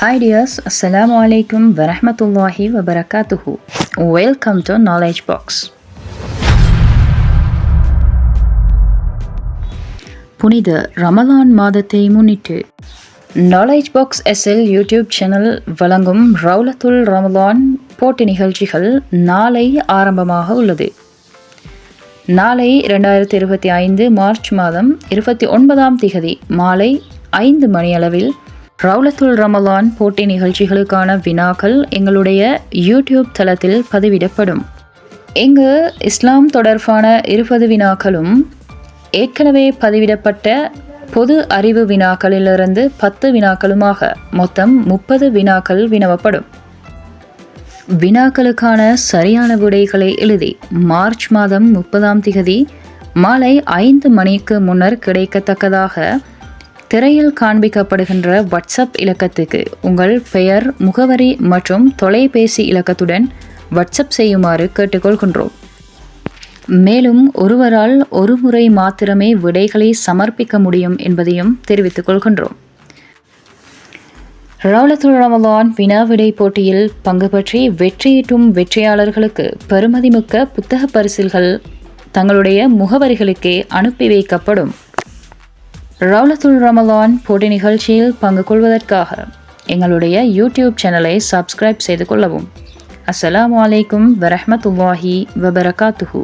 Hi dears, Assalamu alaikum wa rahmatullahi wa barakatuhu. Welcome to Knowledge Box. புனித ரமலான் மாதத்தை முன்னிட்டு knowledge box SL YouTube channel வழங்கும் ரவுலத்துல் ரமலான் போட்டி நிகழ்ச்சிகள் நாளை ஆரம்பமாக உள்ளது நாளை ரெண்டாயிரத்தி இருபத்தி ஐந்து மார்ச் மாதம் இருபத்தி ஒன்பதாம் திகதி மாலை ஐந்து மணியளவில் ரவுலத்துல் ரமலான் போட்டி நிகழ்ச்சிகளுக்கான வினாக்கள் எங்களுடைய யூடியூப் தளத்தில் பதிவிடப்படும். இங்கு இஸ்லாம் தொடர்பான இருபது வினாக்களும் ஏற்கனவே பதிவிடப்பட்ட பொது அறிவு வினாக்களிலிருந்து பத்து வினாக்களுமாக மொத்தம் முப்பது வினாக்கள் வினவப்படும். வினாக்களுக்கான சரியான விடைகளை எழுதி மார்ச் மாதம் முப்பதாம் திகதி மாலை ஐந்து மணிக்கு முன்னர் கிடைக்கத்தக்கதாக திரையில் காண்பிக்கப்படுகின்ற வாட்ஸ்அப் இலக்கத்துக்கு உங்கள் பெயர் முகவரி மற்றும் தொலைபேசி இலக்கத்துடன் வாட்ஸ்அப் செய்யுமாறு கேட்டுக்கொள்கின்றோம். மேலும் ஒருவரால் ஒரு முறை மாத்திரமே விடைகளை சமர்ப்பிக்க முடியும் என்பதையும் தெரிவித்துக் கொள்கின்றோம். ரவுலத்துல் ரமலான் வினா விடை போட்டியில் பங்கு பற்றி வெற்றியீட்டும் வெற்றியாளர்களுக்கு பெருமதிமிக்க புத்தக பரிசில்கள் தங்களுடைய முகவரிகளுக்கே அனுப்பி வைக்கப்படும். ரவுலத்துல் ரமலான் போட்டி நிகழ்ச்சியில் பங்கு கொள்வதற்காக எங்களுடைய யூடியூப் சேனலை சப்ஸ்கிரைப் செய்து கொள்ளவும். அஸ்ஸலாமு அலைக்கும் வரமத்துல்லாஹி வபரகாத்துஹூ.